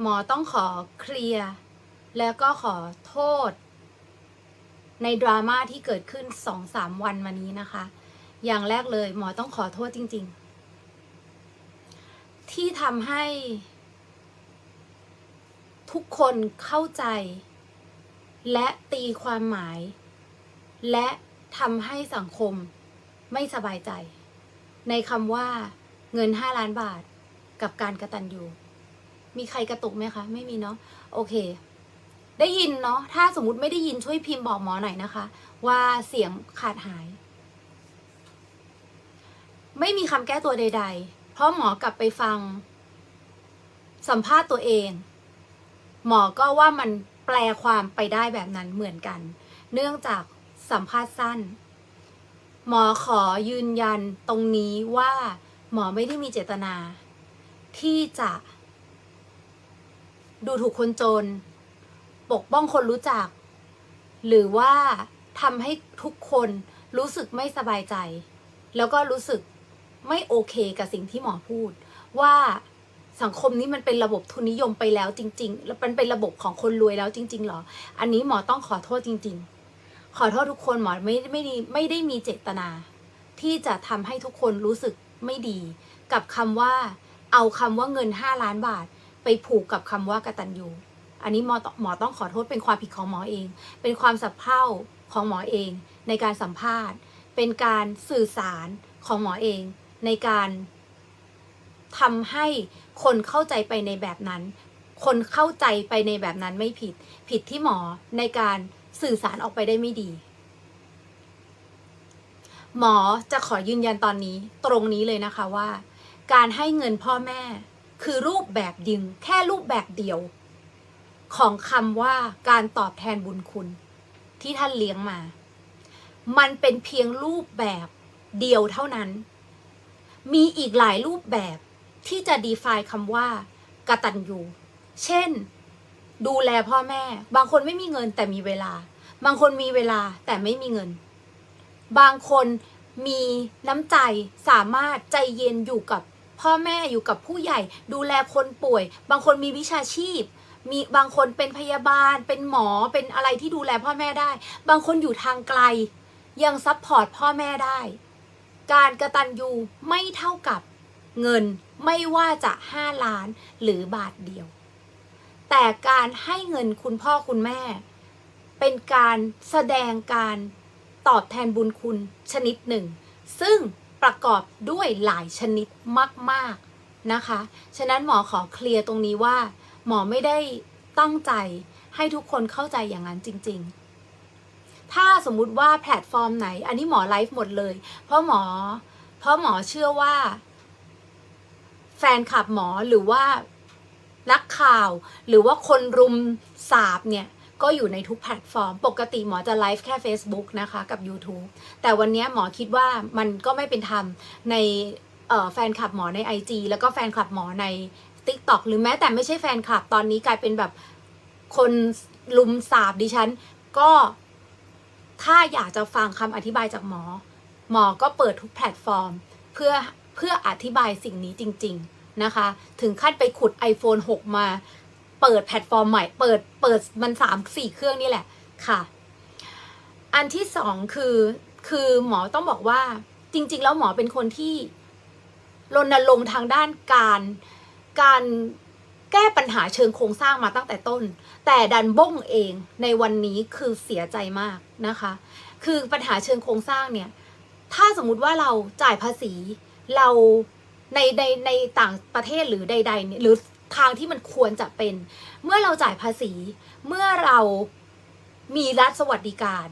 หมอต้องขอเคลียร์ แล้วก็ขอโทษ ในดราม่าที่เกิดขึ้นสองสามวันมานี้นะคะ อย่างแรกเลยหมอต้องขอโทษจริง ๆ ที่ทำให้ ทุกคนเข้าใจ และตีความหมาย และทำให้สังคมไม่สบายใจ ในคำว่าเงิน 5 ล้านบาทกับการกระตันยู มีใครกระตุกไหมคะ ไม่มีเนาะโอเค ได้ยินเนาะถ้าสมมติไม่ได้ยินช่วยพิมพ์บอกหมอหน่อยนะคะ ว่าเสียงขาดหาย ไม่มีคำแก้ตัวใด ๆ เพราะหมอกลับไปฟัง สัมภาษณ์ตัวเอง หมอก็ว่ามันแปลความไปได้แบบนั้นเหมือนกัน เนื่องจากสัมภาษณ์สั้น หมอขอยืนยันตรงนี้ว่า หมอไม่ได้มีเจตนา ที่จะ ดูถูกคนจน ปกป้องคนรู้จัก หรือว่าทำให้ทุกคนรู้สึกไม่สบายใจ แล้วก็รู้สึกไม่โอเคกับสิ่งที่หมอพูด ว่าสังคมนี้มันเป็นระบบทุนนิยมไปแล้วจริง ๆ แล้วมันเป็นระบบของคนรวยแล้วจริง ๆหรอ อันนี้หมอต้องขอโทษจริง ๆ ขอโทษทุกคนหมอไม่ไม่ได้ไม่ได้มีเจตนา ที่จะทำให้ทุกคนรู้สึกไม่ดี กับคำว่า เอาคำว่าเงิน 5 ล้านบาท ไปผูกกับคำว่ากตัญญูอันนี้หมอหมอต้องขอโทษเป็นความผิดของหมอเอง เป็นความสับเพร่าของหมอเอง ในการสัมภาษณ์ เป็นการสื่อสารของหมอเอง ในการทำให้คนเข้าใจไปในแบบนั้น คนเข้าใจไปในแบบนั้นไม่ผิด ผิดที่หมอในการสื่อสารออกไปได้ไม่ดี หมอจะขอยืนยันตอนนี้ตรงนี้เลยนะคะว่า การให้เงินพ่อแม่ คือรูปแบบยิงแค่รูปแบบเดียว ของคำว่าการตอบแทนบุญคุณ ที่ท่านเลี้ยงมา มันเป็นเพียงรูปแบบเดียวเท่านั้น มีอีกหลายรูปแบบที่จะ define คำว่ากตัญญูเช่น ดูแลพ่อแม่ บางคนไม่มีเงินแต่มีเวลา บางคนมีเวลาแต่ไม่มีเงิน บางคนมีน้ำใจสามารถใจเย็นอยู่กับ พ่อแม่อยู่กับผู้ใหญ่ ดูแลคนป่วย บางคนมีวิชาชีพ มีบางคนเป็นพยาบาล เป็นหมอเป็นอะไรที่ดูแลพ่อแม่ได้ บางคนอยู่ทางไกล ยังซัพพอร์ตพ่อแม่ได้ การกระตันยูไม่เท่ากับเงินไม่ว่าจะ5ล้านหรือบาทเดียว แต่การให้เงินคุณพ่อคุณแม่ เป็นการแสดงการตอบแทนบุญคุณชนิดหนึ่ง ซึ่ง ประกอบด้วยหลายชนิดมาก ๆนะคะ ฉะนั้นหมอขอเคลียร์ตรงนี้ว่า หมอไม่ได้ตั้งใจให้ทุกคนเข้าใจอย่างนั้นจริง ๆ ถ้าสมมุติว่าแพลตฟอร์มไหน อันนี้หมอไลฟ์หมดเลย เพราะหมอ เพราะหมอเชื่อว่า แฟนคลับหมอหรือว่านักข่าว หรือว่าคนรุมสาบเนี่ย ก็อยู่ในทุกแพลตฟอร์ม ปกติหมอจะไลฟ์แค่ Facebook นะคะกับ YouTube แต่วันนี้หมอคิดว่ามันก็ไม่เป็นธรรมในเอ่อแฟนคลับหมอใน IG แล้วก็แฟนคลับหมอใน TikTok หรือแม้แต่ไม่ใช่แฟนคลับตอนนี้กลายเป็นแบบคนลุมสาบดิฉัน ก็ถ้าอยากจะฟังคำอธิบายจากหมอ หมอก็เปิดทุกแพลตฟอร์ม เพื่อเพื่ออธิบายสิ่งนี้จริง ๆนะคะ ถึงขั้นไปขุด iPhone 6 มา เปิดแพลตฟอร์มใหม่ เปิดเปิดมันสามสี่เครื่องนี่แหละค่ะ อันที่สองคือคือหมอต้องบอกว่าจริง ๆ แล้วหมอเป็นคนที่รณรงค์ทางด้านการการแก้ปัญหาเชิงโครงสร้างมาตั้งแต่ต้น แต่ดันบ้งเองในวันนี้คือเสียใจมากนะคะ คือปัญหาเชิงโครงสร้างเนี่ย ถ้าสมมุติว่าเราจ่ายภาษีเราในในในต่างประเทศหรือใดๆเนี่ยหรือ ทางที่มันควรจะเป็น เมื่อเราจ่ายภาษี เมื่อเรามีรัฐสวัสดิการ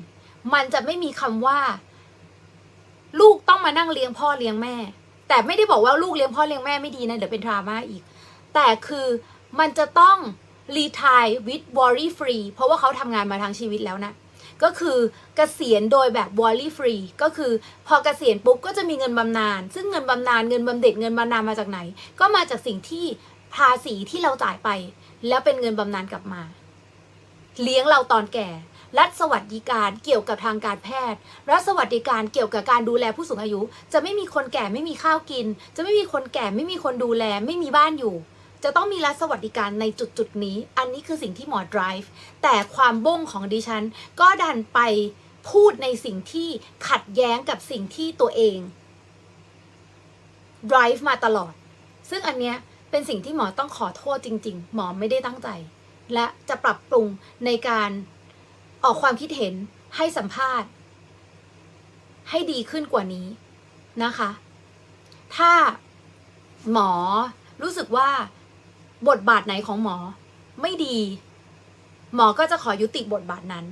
มันจะไม่มีคำว่า ลูกต้องมานั่งเลี้ยงพ่อเลี้ยงแม่ แต่ไม่ได้บอกว่าลูกเลี้ยงพ่อเลี้ยงแม่ไม่ดีนะเดี๋ยวเป็นดราม่าอีก แต่คือมันจะต้อง retire with worry free เพราะว่าเขาทำงานมาทั้งชีวิตแล้วนะก็คือเกษียณโดยแบบ worry free ก็คือพอเกษียณปุ๊บก็จะมีเงินบำนาญซึ่งเงินบำนาญเงินบำเหน็จเงินบำนาญมาจากไหน ก็มาจากสิ่งที่ ภาษีที่เราจ่ายไป แล้วเป็นเงินบำนาญกลับมา เลี้ยงเราตอนแก่ รัฐสวัสดิการเกี่ยวกับทางการแพทย์ รัฐสวัสดิการเกี่ยวกับการดูแลผู้สูงอายุ จะไม่มีคนแก่ไม่มีข้าวกิน จะไม่มีคนแก่ไม่มีคนดูแล ไม่มีบ้านอยู่ จะต้องมีรัฐสวัสดิการในจุดจุดนี้ อันนี้คือสิ่งที่หมอ drive แต่ความบ้งของดิฉัน ก็ดันไปพูดในสิ่งที่ขัดแย้งกับสิ่งที่ตัวเอง drive มาตลอด ซึ่งอันเนี้ย เป็นสิ่งที่หมอต้องขอโทษจริง ๆ หมอไม่ได้ตั้งใจ และจะปรับปรุงในการออกความคิดเห็นให้สัมภาษณ์ ให้ดีขึ้นกว่านี้นะคะ ถ้าหมอรู้สึกว่าบทบาทไหนของหมอไม่ดี หมอก็จะขอยุติบทบาทนั้น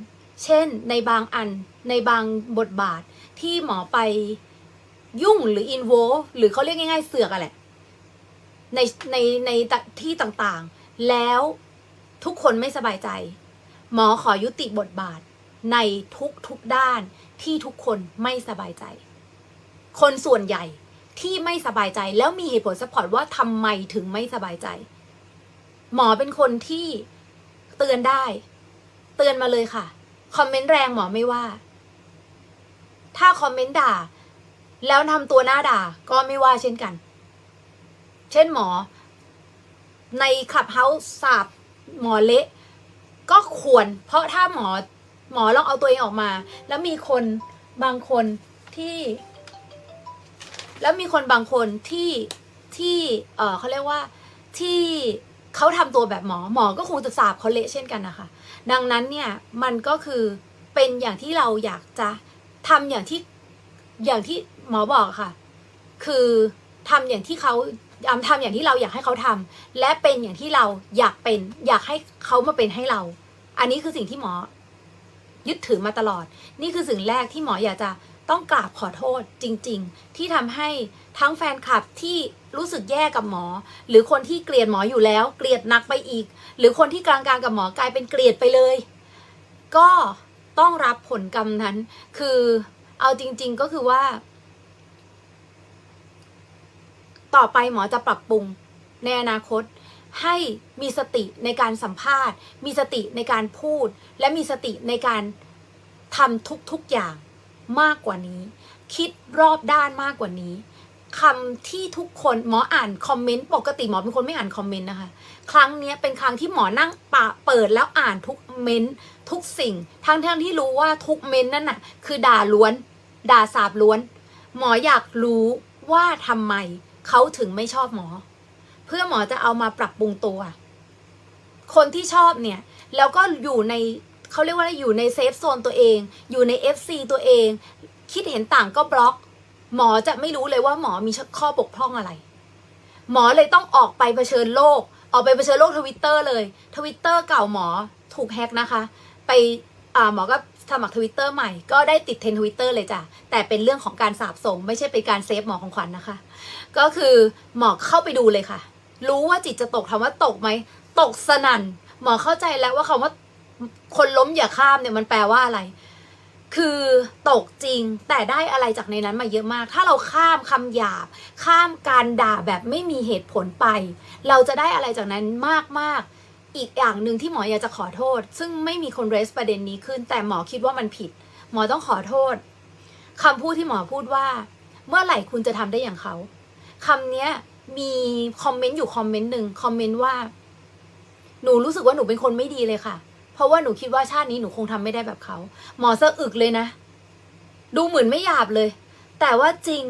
เช่น ในบางอันในบางบทบาทที่หมอไปยุ่งหรืออินโวหรือเขาเรียกง่ายๆเสือกอะแหละ ในในในที่ต่างๆ แล้วทุกคนไม่สบายใจ หมอขอยุติบทบาทในทุกทุกๆด้านที่ทุกคนไม่สบายใจ คนส่วนใหญ่ที่ไม่สบายใจแล้วมีเหตุผลสปอร์ตว่าทำไมถึงไม่สบายใจ หมอเป็นคนที่เตือนได้ เตือนมาเลยค่ะ คอมเมนต์แรงหมอไม่ว่า ถ้าคอมเมนต์ด่า แล้วทำตัวหน้าด่าก็ไม่ว่าเช่นกัน เช่นหมอ ในขับเฮาส์สาบหมอเละก็ควร เพราะถ้าหมอหมอลองเอาตัวเองออกมา แล้วมีคนบางคนที่ แล้วมีคนบางคนที่ที่เออเขาเรียกว่าที่เขาทำตัวแบบหมอหมอก็คงจะสาบเขาเละเช่นกันนะคะ ดังนั้นเนี่ยมันก็คือเป็นอย่างที่เราอยากจะทำอย่างที่อย่างที่หมอบอกค่ะ คือทำอย่างที่เขา ทำทอย่างที่เราอยากให้เขาทำและเป็นอย่างที่เราอยากเป็น อยากให้เขามาเป็นให้เรา อันนี้คือสิ่งที่หมอ ยึดถือมาตลอด นี่คือสิ่งแรกที่หมออยากจะต้องกราบขอโทษจริง ๆ ที่ทำให้ทั้งแฟนคลับที่รู้สึกแย่กับหมอ หรือคนที่เกลียดหมออยู่แล้ว เกลียดหนักไปอีก หรือคนที่กลางๆกับหมอกลายเป็นเกลียดไปเลย ก็ต้องรับผลกรรมนั้น คือเอาจริง ๆ ก็คือว่า ต่อไปหมอจะปรับปรุงในอนาคต ให้มีสติในการสัมภาษณ์ มีสติในการพูด และมีสติในการทำทุกๆอย่างมากกว่านี้ คิดรอบด้านมากกว่านี้คำที่ทุกคนหมออ่านคอมเมนต์ปกติหมอเป็นคนไม่อ่านคอมเมนต์นะคะ ครั้งนี้เป็นครั้งที่หมอนั่งปะเปิดแล้วอ่านทุกเมนต์ทุกสิ่ง ทั้งทั้งที่รู้ว่าทุกเมนต์นั่นน่ะ คือด่าล้วน ด่าสาบล้วน หมออยากรู้ว่าทำไม เขาถึงไม่ชอบหมอ เพื่อหมอจะเอามาปรับปรุงตัว คนที่ชอบเนี่ย แล้วก็อยู่ในเขาเรียกว่าอยู่ในเซฟโซนตัวเอง อยู่ใน FC ตัวเอง คิดเห็นต่างก็บล็อก หมอจะไม่รู้เลยว่าหมอมีข้อบกพร่องอะไร หมอเลยต้องออกไปเผชิญโลก ออกไปเผชิญโลกทวิตเตอร์เลยทวิตเตอร์เก่าหมอถูกแฮกนะคะ ไปหมอก็สมัครทวิตเตอร์ใหม่ก็ได้ติดเทรนทวิตเตอร์เลยจ้ะ แต่เป็นเรื่องของการสาบส่งไม่ใช่เป็นการเซฟหมอของขวัญนนะคะ ก็คือหมอเข้าไปดูเลยค่ะ รู้ว่าจิตจะตกถามว่าตกไหมตกสนั่น หมอเข้าใจแล้วว่าคำว่าคนล้มอย่าข้ามเนี่ยมันแปลว่าอะไร คือตกจริงแต่ได้อะไรจากในนั้นมาเยอะมาก ถ้าเราข้ามคำหยาบ ข้ามการด่าแบบไม่มีเหตุผลไป เราจะได้อะไรจากนั้นมากมากอีกอย่างหนึ่งที่หมออยากจะขอโทษ ซึ่งไม่มีคนเรสประเด็นนี้ขึ้น แต่หมอคิดว่ามันผิด หมอต้องขอโทษคำพูดที่หมอพูดว่า เมื่อไหร่คุณจะทำได้อย่างเขา คำเนี้ย มีคอมเมนต์อยู่คอมเมนต์หนึ่งคอมเมนต์ว่า หนูรู้สึกว่าหนูเป็นคนไม่ดีเลยค่ะ เพราะว่าหนูคิดว่าชาตินี้หนูคงทำไม่ได้แบบเขา หมอสะอึกเลยนะ ดูเหมือนไม่หยาบเลย แต่ว่าจริง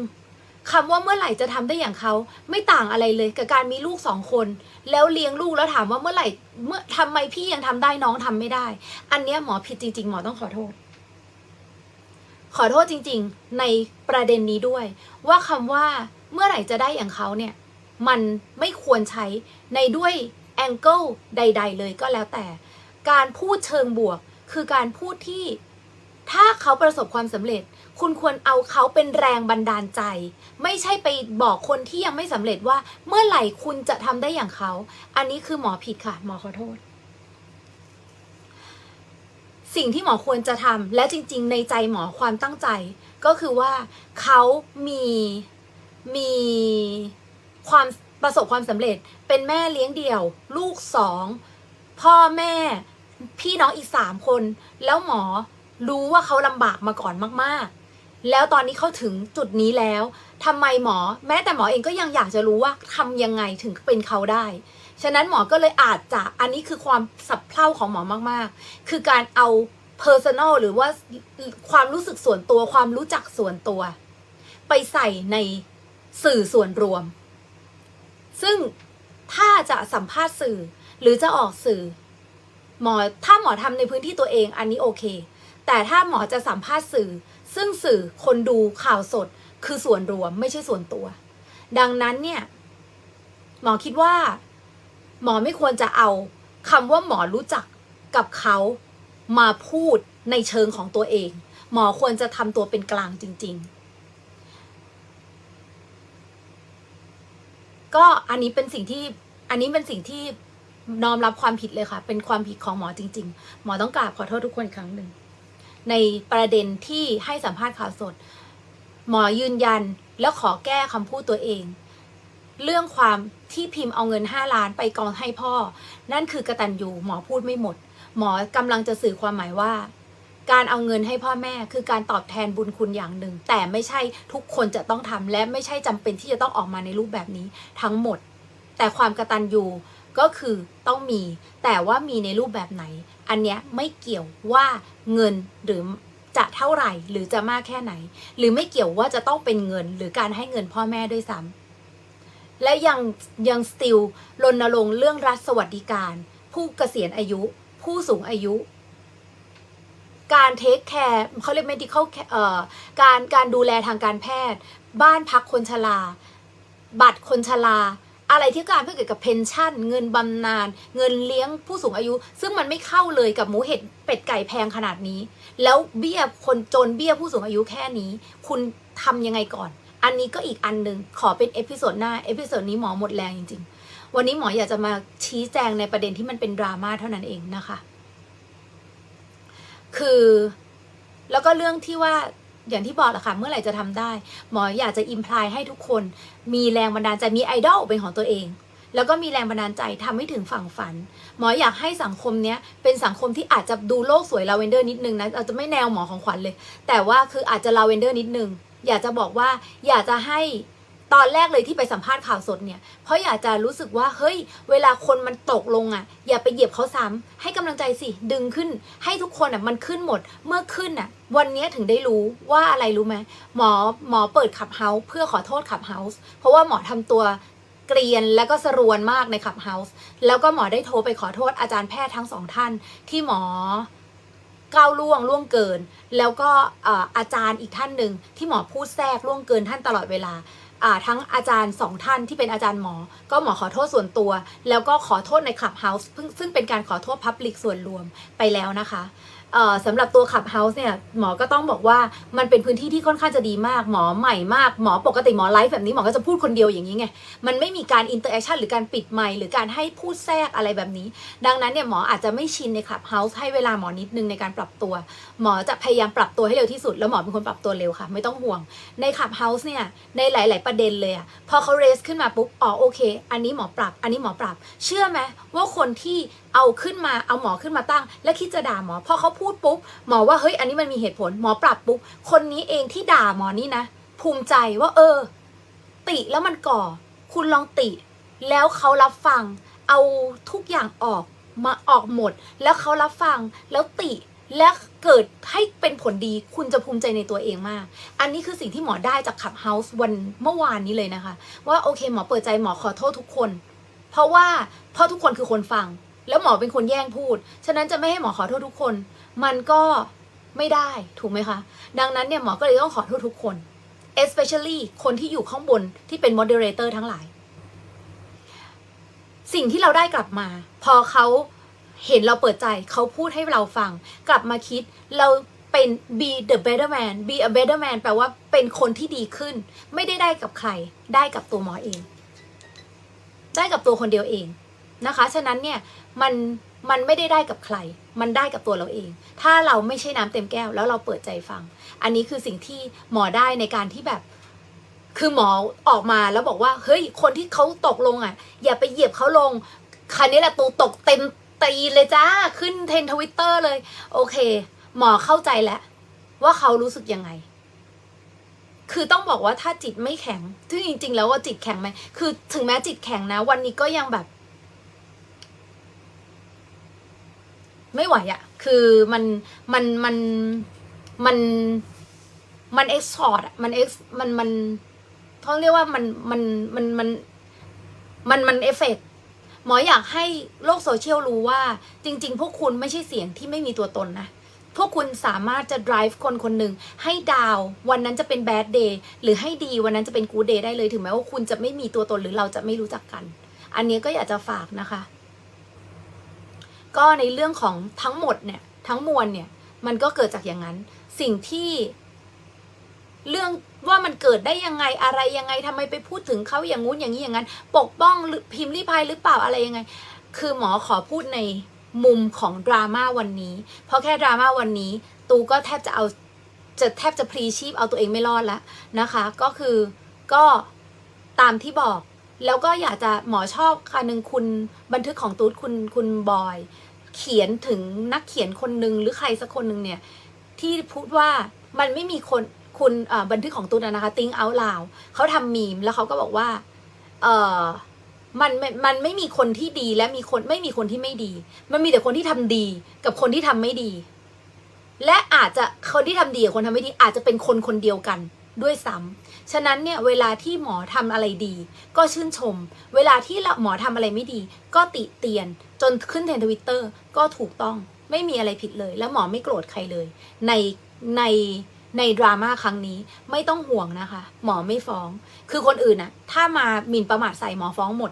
คำว่าเมื่อไหร่จะทำได้อย่างเขาไม่ต่างอะไรเลยกับการมีลูกสองคน แล้วเลี้ยงลูกแล้วถามว่าเมื่อไหร่เมื่อทำไมพี่ยังทำได้น้องทำไม่ได้ อันเนี้ยหมอผิดจริง ๆ หมอต้องขอโทษ ขอโทษจริง ๆ ในประเด็นนี้ด้วย ว่าคำว่า เมื่อไหร่จะได้อย่างเขาเนี่ย มันไม่ควรใช้ในด้วยแองเกิลใด ๆ เลยก็แล้วแต่ การพูดเชิงบวก คือการพูดที่ ถ้าเขาประสบความสำเร็จ คุณควรเอาเขาเป็นแรงบันดาลใจ ไม่ใช่ไปบอกคนที่ยังไม่สำเร็จว่า เมื่อไหร่คุณจะทำได้อย่างเขา อันนี้คือหมอผิดค่ะ หมอขอโทษ สิ่งที่หมอควรจะทำและจริง ๆ ในใจหมอความตั้งใจ ก็คือว่าเขามี มีความประสบความสำเร็จเป็นแม่เลี้ยงเดี่ยว ลูกสองพ่อแม่พี่น้องอีกสามคน แล้วหมอรู้ว่าเขาลำบากมาก่อนมาก ๆ แล้วตอนนี้เขาถึงจุดนี้แล้วทำไมหมอ แม้แต่หมอเองก็ยังอยากจะรู้ว่าทำยังไงถึงเป็นเขาได้ ฉะนั้นหมอก็เลยอาจจะอันนี้คือความสับเพร่าของหมอมากๆ คือการเอา personal หรือว่าความรู้สึกส่วนตัวความรู้จักส่วนตัว ไปใส่ใน สื่อส่วนรวม ซึ่งถ้าจะสัมภาษณ์สื่อหรือจะออกสื่อ หมอถ้าหมอทำในพื้นที่ตัวเองอันนี้โอเค แต่ถ้าหมอจะสัมภาษณ์สื่อ ซึ่งสื่อคนดูข่าวสดคือส่วนรวมไม่ใช่ส่วนตัว ดังนั้นเนี่ย หมอคิดว่า หมอไม่ควรจะเอาคำว่าหมอรู้จักกับเขามาพูดในเชิงของตัวเอง หมอควรจะทำตัวเป็นกลางจริง ๆ ก็อันนี้เป็นสิ่งที่อันนี้เป็นสิ่งที่น้อมรับความผิดเลยค่ะ เป็นความผิดของหมอจริง ๆ หมอต้องกราบขอโทษทุกคนครั้งหนึ่ง ในประเด็นที่ให้สัมภาษณ์ข่าวสด หมอยืนยันแล้วขอแก้คำพูดตัวเอง เรื่องความที่พิมพ์เอาเงิน 5 ล้านไปกองให้พ่อ นั่นคือกระตันยูหมอพูดไม่หมด หมอกำลังจะสื่อความหมายว่า การเอาเงินให้พ่อแม่คือการตอบแทนบุญคุณอย่างหนึ่ง แต่ไม่ใช่ทุกคนจะต้องทำและไม่ใช่จำเป็นที่จะต้องออกมาในรูปแบบนี้ทั้งหมด แต่ความกระตันยูก็คือต้องมี แต่ว่ามีในรูปแบบไหน อันเนี้ยไม่เกี่ยวว่าเงินหรือจะเท่าไหร่หรือจะมากแค่ไหน หรือไม่เกี่ยวว่าจะต้องเป็นเงินหรือการให้เงินพ่อแม่ด้วยซ้ำและยังยังสติลรณรงค์เรื่องรัฐสวัสดิการ ผู้เกษียณอายุ ผู้สูงอายุ การเทคแคร์เขาเรียก medical เอ่อการการดูแลทางการแพทย์ บ้านพักคนชราบัตรคนชราอะไรที่การเพื่อเกี่ยวกับเพนชั่น เงินบำนาญเงินเลี้ยงผู้สูงอายุ ซึ่งมันไม่เข้าเลยกับหมูเห็ดเป็ดไก่แพงขนาดนี้ แล้วเบี้ยคนจนเบี้ยผู้สูงอายุแค่นี้ คุณทำยังไงก่อน อันนี้ก็อีกอันหนึ่งขอเป็นเอพิโซดหน้าเอพิโซดนี้หมอหมดแรงจริง ๆ วันนี้หมออยากจะมาชี้แจงในประเด็นที่มันเป็นดราม่าเท่านั้นเองนะคะ คือ แล้วก็เรื่องที่ว่าอย่างที่บอกแหละค่ะ เมื่อไหร่จะทำได้ หมออยากจะอิมพลายให้ทุกคน มีแรงบันดาลใจมีไอดอลเป็นของตัวเอง แล้วก็มีแรงบันดาลใจทำให้ถึงฝั่งฝัน หมออยากให้สังคมเนี้ยเป็นสังคมที่อาจจะดูโลกสวยลาเวนเดอร์นิดนึงนะอาจจะไม่แนวหมอของขวัญเลย แต่ว่าคืออาจจะลาเวนเดอร์นิดนึง อยากจะบอกว่าอยากจะให้ ตอนแรกเลยที่ไปสัมภาษณ์ข่าวสดเนี่ยเพราะอยากจะรู้สึกว่าเฮ้ย เวลาคนมันตกลงอะ อย่าไปเหยียบเขาซ้ำให้กำลังใจสิดึงขึ้น ให้ทุกคนอะมันขึ้นหมดเมื่อขึ้นอะ วันนี้ถึงได้รู้ว่าอะไรรู้ไหมหมอหมอเปิดขับเฮาส์เพื่อขอโทษขับเฮาส์เพราะว่าหมอทำตัวเกรียนแล้วก็สรวนมากในขับเฮาส์แล้วก็หมอได้โทรไปขอโทษอาจารย์แพทย์ทั้งสองท่าน ที่หมอก้าวล่วงล่วงเกิน แล้วก็อาจารย์อีกท่านหนึ่งที่หมอพูดแทรกล่วงเกินท่านตลอดเวลา ทั้งอาจารย์สองท่านที่เป็นอาจารย์หมอ ก็หมอขอโทษส่วนตัว แล้วก็ขอโทษในคลับเฮาส์ซึ่งเป็นการขอโทษพับลิกส่วนรวมไปแล้วนะคะ สำหรับตัวขับเฮาส์เนี่ยหมอก็ต้องบอกว่ามันเป็นพื้นที่ที่ค่อนข้างจะดีมาก หมอใหม่มากหมอปกติหมอไลฟ์แบบนี้หมอก็จะพูดคนเดียวอย่างนี้ไงมันไม่มีการอินเตอร์แอคชั่นหรือการปิดไมค์หรือการให้พูดแทรกอะไรแบบนี้ ดังนั้นเนี่ยหมออาจจะไม่ชินในคลับเฮาส์ให้เวลาหมอนิดนึงในการปรับตัว หมอจะพยายามปรับตัวให้เร็วที่สุด แล้วหมอเป็นคนปรับตัวเร็วค่ะ ไม่ต้องห่วงในคลับเฮาส์เนี่ยในหลาย ๆประเด็นเลยอะพอเขาเรสขึ้นมาปุ๊บอ๋อโอเค อันนี้หมอปรับ อันนี้หมอปรับ เชื่อไหมว่าคนที่ เอาขึ้นมาเอาหมอขึ้นมาตั้ง และคิดจะด่าหมอพอเขาพูดปุ๊บหมอว่าเฮ้ยอันนี้มันมีเหตุผลหมอปรับปุ๊บคนนี้เองที่ด่าหมอนี่นะ ภูมิใจว่าเออ ติแล้วมันก่อ คุณลองติ แล้วเขารับฟัง เอาทุกอย่างออกมาออกหมด แล้วเขารับฟังแล้วติและเกิดให้เป็นผลดีคุณจะภูมิใจในตัวเองมาก อันนี้คือสิ่งที่หมอได้จากขับเฮาส์วันเมื่อวานนี้เลยนะคะ ว่าโอเคหมอเปิดใจหมอขอโทษทุกคน เพราะว่าเพราะทุกคนคือคนฟัง แล้วหมอเป็นคนแย่งพูด ฉะนั้นจะไม่ให้หมอขอโทษทุกคน มันก็ไม่ได้ถูกไหมคะ ดังนั้นเนี่ยหมอก็เลยต้องขอโทษทุกคน especially คนที่อยู่ข้างบนที่เป็น moderator ทั้งหลาย สิ่งที่เราได้กลับมา พอเขาเห็นเราเปิดใจเขาพูดให้เราฟัง กลับมาคิดเราเป็น be the better man be a better man แปลว่าเป็นคนที่ดีขึ้น ไม่ได้ได้กับใคร ได้กับตัวหมอเอง ได้กับตัวคนเดียวเองนะคะ ฉะนั้นเนี่ย มันมันไม่ได้ได้กับใคร มันได้กับตัวเราเอง ถ้าเราไม่ใช่น้ำเต็มแก้ว แล้วเราเปิดใจฟัง อันนี้คือสิ่งที่หมอได้ในการที่แบบ คือหมอออกมาแล้วบอกว่า เฮ้ย คนที่เขาตกลงอะ อย่าไปเหยียบเขาลง คันนี้แหละตูตกเต็มตีเลยจ้า ขึ้นเทนทวิตเตอร์เลย โอเค หมอเข้าใจแล้วว่าเขารู้สึกยังไง คือต้องบอกว่าถ้าจิตไม่แข็ง ซึ่งจริง ๆ แล้วว่าจิตแข็งไหม คือถึงแม้จิตแข็งนะ วันนี้ก็ยังแบบ ไม่ไหวอะคือมันมันมันมันมันเอ็กซ์พอร์ตอะมันเอ็กซ์มันมันเขาเรียกว่ามันมันมันมันมันมันเอฟเฟกหมออยากให้โลกโซเชียลรู้ว่า จริง ๆ พวกคุณไม่ใช่เสียงที่ไม่มีตัวตนนะพวกคุณสามารถจะ drive คนคนหนึ่งให้ดาววันนั้นจะเป็น bad day หรือให้ดีวันนั้นจะเป็น good day ได้เลยถึงแม้ว่าคุณจะไม่มีตัวตนหรือเราจะไม่รู้จักกัน อันนี้ก็อยากจะฝากนะคะ ก็ในเรื่องของทั้งหมดเนี่ยทั้งมวลเนี่ยมันก็เกิดจากอย่างนั้น สิ่งที่เรื่องว่ามันเกิดได้ยังไงอะไรยังไงทำไมไปพูดถึงเขาอย่างงู้นอย่างนี้อย่างนั้น ปกป้องหรือพิมพ์รีพายหรือเปล่าอะไรยังไง คือหมอขอพูดในมุมของดราม่าวันนี้ เพราะแค่ดราม่าวันนี้ ตูก็แทบจะเอาจะแทบจะพลีชีพเอาตัวเองไม่รอดแล้วนะคะ ก็คือก็ตามที่บอก แล้วก็อยากจะหมอชอบค่ะหนึ่งคุณบันทึกของตูดคุณคุณบอย เขียนถึงนักเขียนคนหนึ่งหรือใครสักคนหนึ่งเนี่ย ที่พูดว่ามันไม่มีคนคุณบันทึกของตูนนะคะติ้งเอาลาวเขาทำมีมแล้วเขาก็บอกว่าเออมันมันมันไม่มีคนที่ดีและมีคนไม่มีคนที่ไม่ดี มันมีแต่คนที่ทำดีกับคนที่ทำไม่ดี และอาจจะคนที่ทำดีกับคนทำไม่ดี อาจจะเป็นคนคนเดียวกันด้วยซ้ำ ฉะนั้นเนี่ยเวลาที่หมอทำอะไรดี ก็ชื่นชม เวลาที่หมอทำอะไรไม่ดี ก็ติเตียนจนขึ้นเทรนทวิตเตอร์ก็ถูกต้องไม่มีอะไรผิดเลย แล้วหมอไม่โกรธใครเลย ในในในดราม่าครั้งนี้ไม่ต้องห่วงนะคะ หมอไม่ฟ้อง คือคนอื่นนะถ้ามาหมิ่นประมาทใส่หมอฟ้องหมด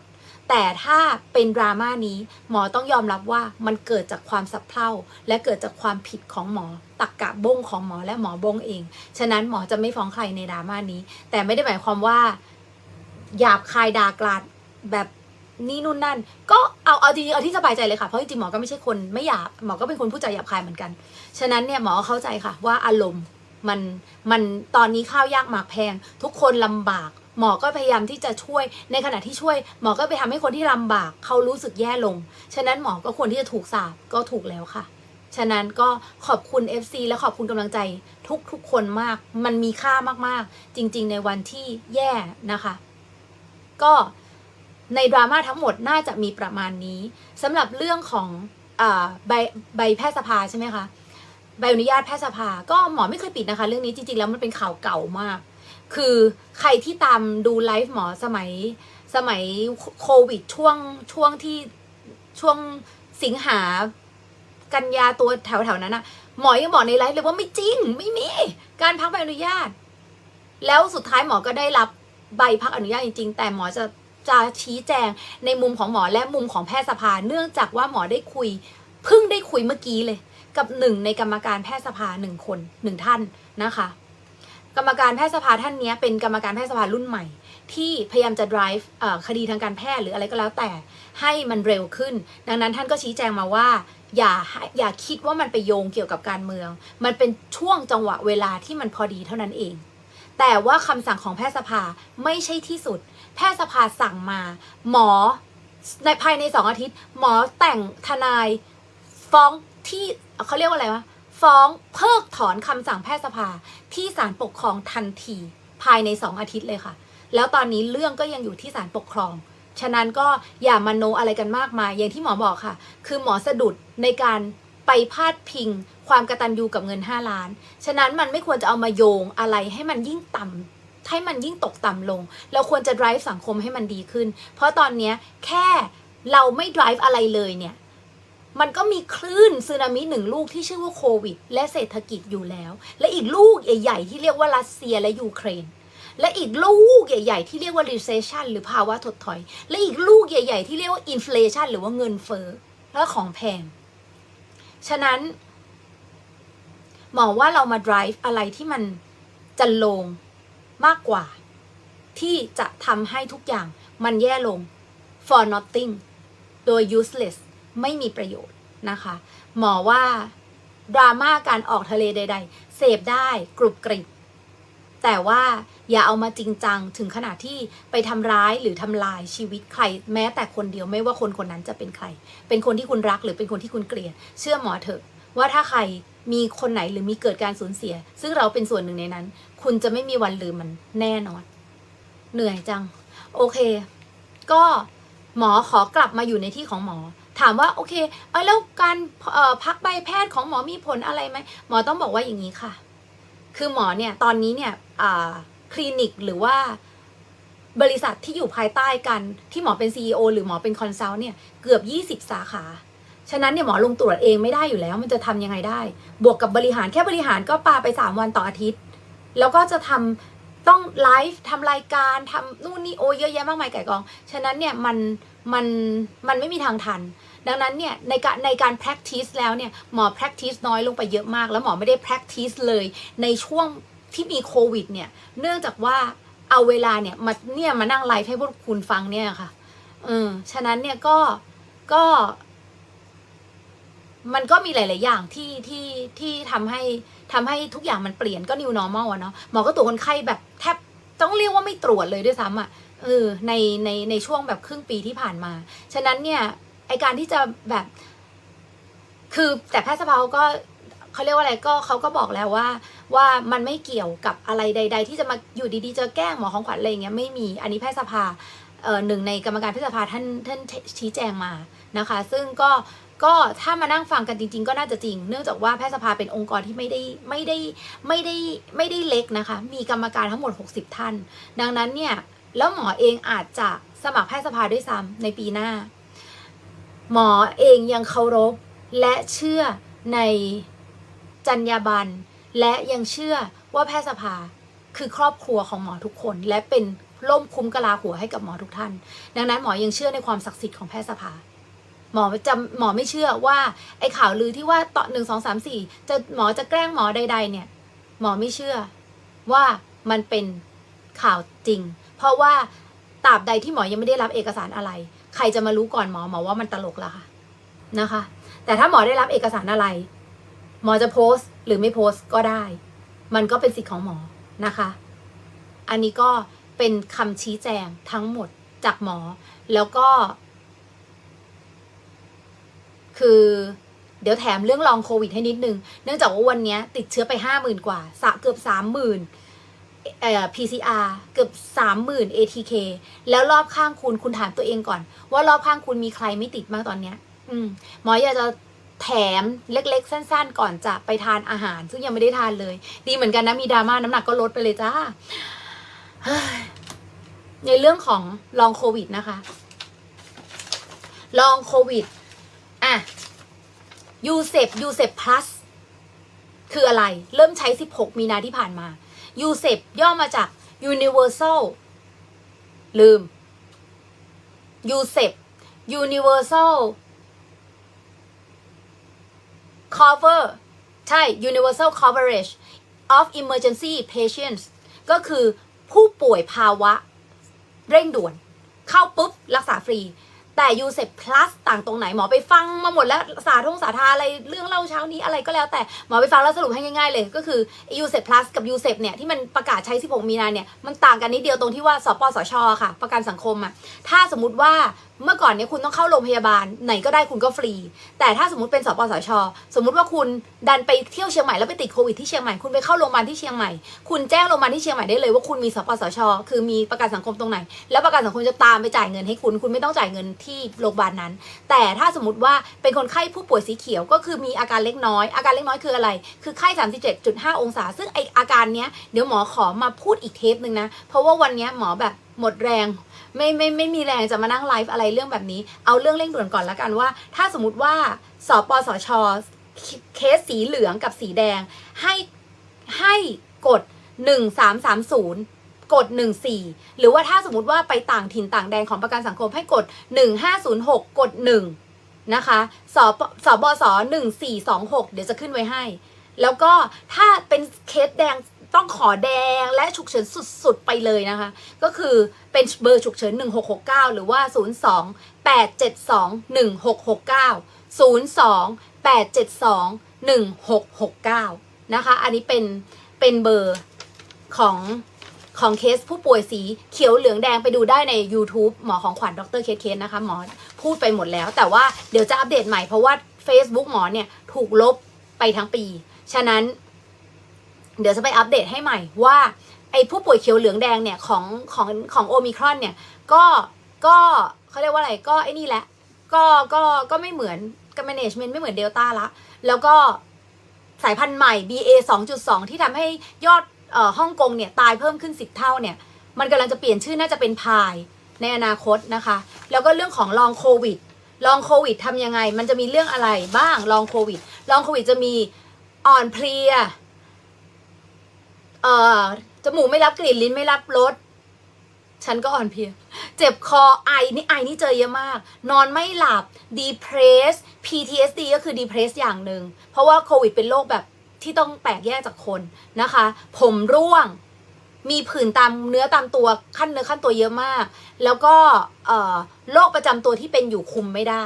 แต่ถ้าเป็นดราม่านี้หมอต้องยอมรับว่ามันเกิดจากความสับเพร่าและเกิดจากความผิดของหมอตักกะบงของหมอและหมอบงเอง ฉะนั้นหมอจะไม่ฟ้องใครในดราม่านี้ แต่ไม่ได้หมายความว่าหยาบคายด่ากราดแบบนี่นู่นนั่น ก็เอาเอาจริงๆเอาที่สบายใจเลยค่ะเพราะจริงๆหมอก็ไม่ใช่คนไม่หยาบหมอก็เป็นคนพูดจาหยาบคายเหมือนกัน ฉะนั้นเนี่ยหมอเข้าใจค่ะว่าอารมณ์มันมันตอนนี้ข้าวยากหมากแพง ทุกคนลำบาก หมอก็พยายามที่จะช่วย ในขณะที่ช่วย หมอก็ไปทำให้คนที่ลำบากเขารู้สึกแย่ลง ฉะนั้นหมอก็ควรที่จะถูกสาบก็ถูกแล้วค่ะ ฉะนั้นก็ขอบคุณ FC และขอบคุณกำลังใจทุกทุกๆคนมาก มันมีค่ามากๆ จริง ๆ ในวันที่แย่นะคะ ก็ในดราม่าทั้งหมดน่าจะมีประมาณนี้สำหรับเรื่องของอใบใบแพทยสภาใช่ไหมคะใบอนุญาตแพทยสภา ก็หมอไม่เคยปิดนะคะ เรื่องนี้จริงๆแล้วมันเป็นข่าวเก่ามาก คือใครที่ตามดูไลฟ์หมอสมัยสมัยโควิดช่วงช่วงที่ช่วงสิงหากันยาตัวแถวๆนั้นอะหมอยังบอกในไลฟ์เลยว่าไม่จริงไม่มี การพักใบอนุญาต แล้วสุดท้ายหมอก็ได้รับใบพักอนุญาตจริง ๆ แต่หมอจะจะชี้แจงในมุมของหมอและมุมของแพทยสภา เนื่องจากว่าหมอได้คุยเพิ่งได้คุยเมื่อกี้เลย กับหนึ่งในกรรมการแพทยสภาหนึ่งคนหนึ่งท่านนะคะ กรรมการแพทยสภาท่านนี้เป็นกรรมการแพทยสภารุ่นใหม่ ที่พยายามจะ drive คดีทางการแพทย์หรืออะไรก็แล้วแต่ให้มันเร็วขึ้น ดังนั้นท่านก็ชี้แจงมาว่า อย่าอย่าคิดว่ามันไปโยงเกี่ยวกับการเมือง มันเป็นช่วงจังหวะเวลาที่มันพอดีเท่านั้นเอง แต่ว่าคำสั่งของแพทยสภาไม่ใช่ที่สุด แพทยสภาสั่งมา หมอในภายในสองอาทิตย์ หมอแต่งทนายฟ้องที่เขาเรียกว่าอะไรวะ ฟ้องเพิกถอนคำสั่งแพทยสภาที่ศาลปกครองทันทีภายในสองอาทิตย์เลยค่ะ แล้วตอนนี้เรื่องก็ยังอยู่ที่ศาลปกครอง ฉะนั้นก็อย่ามาโนอะไรกันมากมาย อย่างที่หมอบอกค่ะ คือหมอสะดุดในการไปพาดพิง ความกระตันยูกับเงิน 5 ล้าน ฉะนั้นมันไม่ควรจะเอามาโยงอะไรให้มันยิ่งต่ำให้มันยิ่งตกต่ำลง เราควรจะ drive สังคมให้มันดีขึ้น เพราะตอนนี้แค่เราไม่ drive อะไรเลยเนี่ย มันก็มีคลื่นสึนามิหนึ่งลูกที่ชื่อว่าโควิด และเศรษฐกิจอยู่แล้ว และอีกลูกใหญ่ๆที่เรียกว่ารัสเซียและยูเครน และอีกลูกใหญ่ๆที่เรียกว่า recession หรือภาวะถดถอย และอีกลูกใหญ่ ๆ ที่เรียกว่า inflation หรือว่าเงินเฟ้อและของแพง ฉะนั้นหมอว่าเรามา drive อะไรที่มันจะลงมากกว่า ที่จะทำให้ทุกอย่างมันแย่ลง for nothing โดย useless ไม่มีประโยชน์นะคะ หมอว่าดราม่าการออกทะเลใด ๆ เสพได้กรุบกริบแต่ว่าอย่าเอามาจริงจังถึงขนาดที่ไปทำร้ายหรือทำลายชีวิตใคร แม้แต่คนเดียวไม่ว่าคนคนนั้นจะเป็นใคร เป็นคนที่คุณรักหรือเป็นคนที่คุณเกลียด เชื่อหมอเถอะ ว่าถ้าใครมีคนไหนหรือมีเกิดการสูญเสีย ซึ่งเราเป็นส่วนหนึ่งในนั้น คุณจะไม่มีวันลืมมันแน่นอน เหนื่อยจัง โอเค ก็หมอขอกลับมาอยู่ในที่ของหมอ ถามว่าโอเคเออแล้วการพักใบแพทย์ของหมอมีผลอะไรไหมหมอต้องบอกว่าอย่างนี้ค่ะ คือหมอเนี่ยตอนนี้เนี่ยคลินิกหรือว่าบริษัทที่อยู่ภายใต้กันที่หมอเป็น CEO หรือหมอเป็นคอนซัลท์เนี่ยเกือบ 20 สาขา ฉะนั้นเนี่ยหมอลงตรวจเองไม่ได้อยู่แล้ว มันจะทำยังไงได้ บวกกับบริหารแค่บริหารก็ปาไป 3 วันต่ออาทิตย์ แล้วก็จะทำต้องไลฟ์ทำรายการทำนู่นนี่โอ้เยอะแยะมากมายไก่กอง ฉะนั้นเนี่ยมัน มันมันไม่มีทางทัน ดังนั้นเนี่ยในการในการ practice แล้วเนี่ยหมอ practice น้อยลงไปเยอะมาก แล้วหมอไม่ได้ practice เลยในช่วงที่มีโควิดเนี่ยเนื่องจากว่าเอาเวลาเนี่ยมาเนี่ยมานั่งไลฟ์ให้พวกคุณฟังเนี่ยค่ะเออฉะนั้นเนี่ยก็ก็ มันก็มีหลาย ๆ อย่างที่ที่ที่ทำให้ทำให้ทุกอย่างมันเปลี่ยนก็ new normal อะเนาะหมอก็ตรวจคนไข้แบบแทบต้องเรียกว่าไม่ตรวจเลยด้วยซ้ำอะ เออในในในช่วงแบบครึ่งปีที่ผ่านมา ฉะนั้นเนี่ยไอการที่จะแบบ คือแต่แพทย์สภาเขาก็เขาเรียกว่าอะไรก็เขาก็บอกแล้วว่า ว่ามันไม่เกี่ยวกับอะไรใด ๆ ที่จะมาอยู่ดีๆจะแกล้งหมอของขวัญอะไรอย่างเงี้ยไม่มีอันนี้แพทย์สภาเอ่อหนึ่งในกรรมการแพทยสภาท่านท่านชี้แจงมานะคะ ซึ่งก็ก็ถ้ามานั่งฟังกันจริง ๆ ก็น่าจะจริง เนื่องจากว่าแพทยสภาเป็นองค์กรที่ไม่ได้ไม่ได้ไม่ได้ไม่ได้เล็กนะคะ มีกรรมการทั้งหมด 60 ท่าน ดังนั้นเนี่ย แล้วหมอเองอาจจะสมัครแพทยสภาด้วยซ้ำในปีหน้า หมอเองยังเคารพและเชื่อในจรรยาบรรณและยังเชื่อว่าแพทยสภาคือครอบครัวของหมอทุกคน และเป็นร่มคุ้มกะลาหัวให้กับหมอทุกท่าน ดังนั้นหมอยังเชื่อในความศักดิ์สิทธิ์ของแพทยสภาหมอจะหมอไม่เชื่อว่าไอ้ข่าวลือที่ว่าต่อหนึ่งสองสามสี่จะหมอจะแกล้งหมอใด ๆ เนี่ย หมอไม่เชื่อว่ามันเป็นข่าวจริง เพราะว่าตราบใดที่หมอยังไม่ได้รับเอกสารอะไร ใครจะมารู้ก่อนหมอหมอว่ามันตลกละค่ะนะคะ แต่ถ้าหมอได้รับเอกสารอะไร หมอจะโพสต์ หรือไม่โพสต์ก็ได้ มันก็เป็นสิทธิ์ของหมอนะคะ อันนี้ก็เป็นคำชี้แจงทั้งหมดจากหมอ แล้วก็ คือเดี๋ยวแถมเรื่องลองโควิดให้นิดนึง เนื่องจากว่าวันนี้ติดเชื้อไปห้าหมื่นกว่า สะเกือบสามหมื่น เอ่อ PCR เกือบสามหมื่น ATK แล้วรอบข้างคุณคุณถามตัวเองก่อน ว่ารอบข้างคุณมีใครไม่ติดบ้างตอนเนี้ย อืมหมออยากจะแถมเล็กๆ สั้น ๆ ก่อนจะไปทานอาหาร ซึ่งยังไม่ได้ทานเลย ดีเหมือนกันนะมีดราม่าน้ำหนักก็ลดไปเลยจ้าในเรื่องของลองโควิดนะคะ ลองโควิด อะยูเซปยูเซปพลัสคืออะไร เริ่มใช้ 16 มีนาที่ผ่านมา ยูเซปย่อมาจาก Universal ลืมยูเซป Universal cover ใช่ universal coverage of emergency patients ก็คือผู้ป่วยภาวะ เร่งด่วน เข้าปุ๊บ รักษาฟรี แต่ยูเซปพลัสต่างตรงไหนหมอไปฟังมาหมดแล้วสาทงสาธาอะไรเรื่องเล่าเช้านี้อะไรก็แล้วแต่หมอไปฟังแล้วสรุปให้ง่ายๆเลย ก็คือยูเซปพลัสกับยูเซปเนี่ยที่มันประกาศใช้ 16 มีนาเนี่ยมันต่างกันนิดเดียวตรงที่ว่าสปสชค่ะ ประกันสังคมอะถ้าสมมติว่าเมื่อก่อนเนี่ยคุณต้องเข้าโรงพยาบาลไหนก็ได้คุณก็ฟรี แต่ถ้าสมมติเป็นสปสช สมมุติว่าคุณดันไปเที่ยวเชียงใหม่แล้วไปติดโควิดที่เชียงใหม่คุณไปเข้าโรงพยาบาลที่เชียงใหม่ คุณแจ้งโรงพยาบาลที่เชียงใหม่ได้เลยว่าคุณมีสปสช คือมีประกันสังคมตรงไหน แล้วประกันสังคมจะตามไปจ่ายเงินให้คุณ คุณไม่ต้องจ่ายเงินที่โรงพยาบาลนั้น แต่ถ้าสมมติว่าเป็นคนไข้ผู้ป่วยสีเขียวก็คือมีอาการเล็กน้อย อาการเล็กน้อยคืออะไร คือไข้ 37.5 องศา ซึ่งไออาการเนี้ยเดี๋ยวหมอขอมาพูดอีกเทปหนึ่งนะ เพราะว่าวันเนี้ยหมอแบบหมดแรง ไม่ไม่ไม่มีแรงจะมานั่งไลฟ์อะไรเรื่องแบบนี้ เอาเรื่องเร่งด่วนก่อนละกันว่า ถ้าสมมติว่าสปสชเคสสีเหลืองกับสีแดง ให้ให้กด 1330กด 14 หรือว่าถ้าสมมติว่าไปต่างถิ่นต่างแดนของประกันสังคมให้กด 1506 กด 1 นะคะสปสบส1426 เดี๋ยวจะขึ้นไว้ให้ แล้วก็ถ้าเป็นเคสแดง ต้องขอแดงและฉุกเฉินสุดๆ ไปเลยนะคะ ก็คือเป็นเบอร์ฉุกเฉิน 1669 หรือว่า 02 872 1669 02 872 1669 นะคะ อันนี้เป็นเป็นเบอร์ของของเคสผู้ป่วยสีเขียวเหลืองแดงไปดูได้ใน YouTube หมอของขวัญดรเคสเคสนะคะหมอพูดไปหมดแล้ว แต่ว่าเดี๋ยวจะอัปเดตใหม่เพราะว่า Facebook หมอเนี่ย ถูกลบไปทั้งปี ฉะนั้น เดี๋ยวจะไปอัปเดตให้ใหม่ว่าไอ้ผู้ป่วยเขียวเหลืองแดงเนี่ยของของของโอมิครอนเนี่ยก็ก็เขาเรียกว่าอะไรก็ไอ้นี่แหละ ก็ก็ก็ไม่เหมือนกับ management ไม่เหมือนเดลต้าละ แล้วก็สายพันธุ์ใหม่ BA 2.2 ที่ทำให้ยอดเอ่อฮ่องกงเนี่ยตายเพิ่มขึ้น 10 เท่าเนี่ย มันกำลังจะเปลี่ยนชื่อน่าจะเป็นพายในอนาคตนะคะ แล้วก็เรื่องของลองโควิดลองโควิดทำยังไง มันจะมีเรื่องอะไรบ้างลองโควิดลองโควิดจะมีอ่อนเพลีย เอ่อจมูกไม่รับกลิ่นลิ้นไม่รับรสฉันก็อ่อนเพลีย เจ็บคอไอนี่ไอนี่เจอเยอะมาก นอนไม่หลับ depress PTSD ก็คือ depress อย่างหนึ่ง เพราะว่าโควิดเป็นโรคแบบที่ต้องแปลกแยกจากคนนะคะ ผมร่วง มีผื่นตามเนื้อตามตัวขั้นเนื้อขั้นตัวเยอะมาก แล้วก็โรคประจำตัวที่เป็นอยู่คุมไม่ได้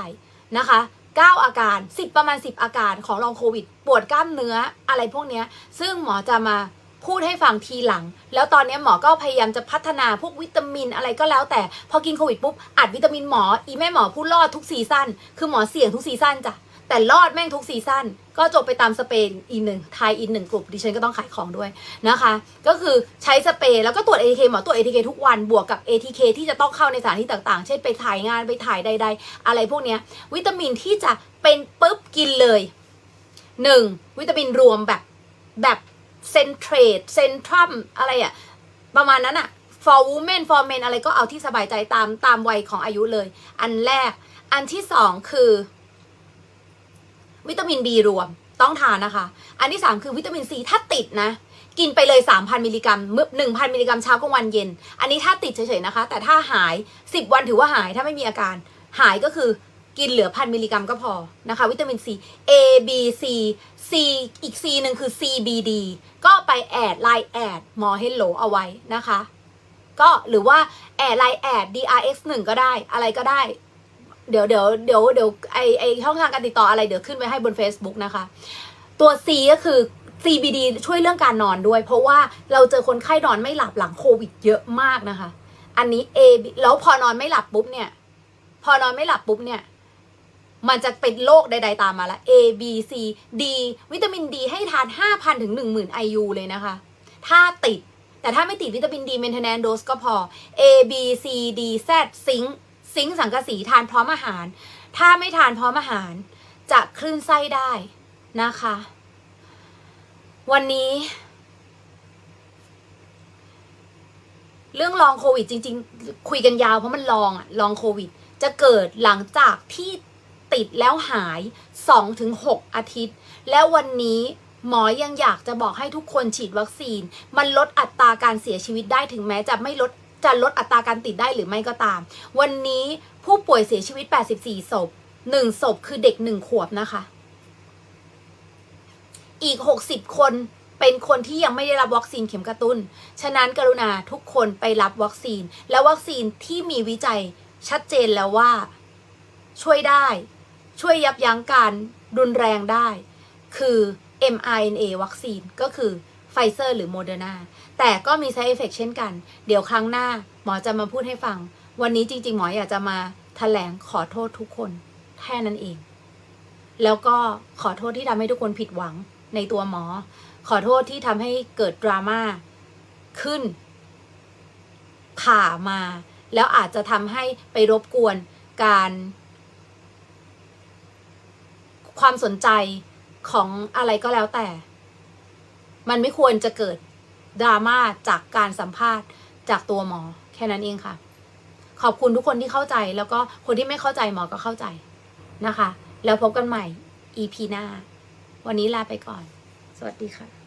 นะคะ9 อาการ 10 ประมาณ 10 อาการของลองโควิด ปวดกล้ามเนื้ออะไรพวกนี้ซึ่งหมอจะมา พูดให้ฟังทีหลัง แล้วตอนนี้หมอก็พยายามจะพัฒนาพวกวิตามินอะไรก็แล้ว แต่พอกินโควิดปุ๊บอัดวิตามินหมอ อีแม่หมอพูดรอดทุกซีซั่นคือหมอเสี่ยงทุกซีซั่นจ้ะแต่รอดแม่งทุกซีซั่นก็จบไปตามสเปนอีหนึ่งไทยอีหนึ่งกลุ่มดิฉันก็ต้องขายของด้วยนะคะ ก็คือใช้สเปรย์แล้วก็ตรวจ ATK หมอตรวจ ATK ทุกวันบวกกับ ATK ที่จะต้องเข้าในสถานที่ต่างๆ เช่นไปถ่ายงานไปถ่ายใด ๆ อะไรพวกเนี้ยวิตามินที่จะเป็นปุ๊บกินเลยหนึ่งวิตามินรวมแบบแบบ เซนเทรตเซนทรัมอะไรอะประมาณนั้นอะ for women for men อะไรก็เอาที่สบายใจตามตามวัยของอายุเลย อันแรก อันที่สองคือ วิตามิน B รวมต้องทานนะคะ อันที่3คือวิตามิน C ถ้าติดนะ กินไปเลย 3,000 มิลลิกรัมมื้อ1,000 มิลลิกรัมเช้ากลางวันเย็น อันนี้ถ้าติดเฉยๆนะคะ แต่ถ้าหาย 10 วันถือว่าหายถ้าไม่มีอาการ หายก็คือ กินเหลือพันมิลลิกรัมก็พอนะคะ วิตามิน C A B C C อีก C หนึ่งคือ CBD ก็ไปแอดไลน์แอดหมอเฮลโลเอาไว้นะคะ ก็หรือว่าแอดไลน์แอด DRX 1ก็ได้อะไรก็ได้ เดี๋ยวเดี๋ยวเดี๋ยวเดี๋ยวไอไอช่องทางการติดต่ออะไรเดี๋ยวขึ้นไว้ให้บน Facebook นะคะ ตัว C ก็คือ CBD ช่วยเรื่องการนอนด้วย เพราะว่าเราเจอคนไข้นอนไม่หลับหลังโควิดเยอะมากนะคะ อันนี้ A แล้วพอนอนไม่หลับปุ๊บเนี่ย พอนอนไม่หลับปุ๊บเนี่ย มันจะเป็นโรคใด ๆ ตามมาละ A B C D วิตามิน D ให้ทาน 5,000 ถึง 10,000 IU เลยนะคะ ถ้าติด แต่ถ้าไม่ติดวิตามิน D maintenance dose ก็พอ A B C D Z ซิงซิงสังกะสีทานพร้อมอาหาร ถ้าไม่ทานพร้อมอาหาร จะคลื่นไส้ได้นะคะ วันนี้ เรื่องลองโควิดจริง ๆ คุยกันยาวเพราะมันลองอะลองโควิด จะเกิดหลังจากที่ ติดแล้วหาย 2-6 อาทิตย์ แล้ววันนี้หมอยังอยากจะบอกให้ทุกคนฉีดวัคซีน มันลดอัตราการเสียชีวิตได้ถึงแม้จะไม่ลดจะลดอัตราการติดได้หรือไม่ก็ตาม วันนี้ผู้ป่วยเสียชีวิต 84 ศพ 1 ศพคือเด็ก 1 ขวบนะคะ อีก 60 คนเป็นคนที่ยังไม่ได้รับวัคซีนเข็มกระตุน้น ฉะนั้นกรุณาทุกคนไปรับวัคซีน และวัคซีนที่มีวิจัยชัดเจนแล้วว่าช่วยได้ ช่วยยับยั้งการรุนแรงได้ คือ mRNA วัคซีนก็คือไฟเซอร์หรือโมเดอร์นาแต่ก็มี side effect เช่นกัน เดี๋ยวครั้งหน้าหมอจะมาพูดให้ฟัง วันนี้จริง ๆ หมออยากจะมาแถลงขอโทษทุกคนแค่นั้นเอง แล้วก็ขอโทษที่ทำให้ทุกคนผิดหวังในตัวหมอ ขอโทษที่ทำให้เกิดดราม่าขึ้น ผ่ามา แล้วอาจจะทำให้ไปรบกวนการ ความสนใจของอะไรก็แล้วแต่ มันไม่ควรจะเกิดดราม่าจากการสัมภาษณ์จากตัวหมอ แค่นั้นเองค่ะ ขอบคุณทุกคนที่เข้าใจแล้วก็คนที่ไม่เข้าใจหมอก็เข้าใจนะคะ แล้วพบกันใหม่ EP หน้า วันนี้ลาไปก่อน สวัสดีค่ะ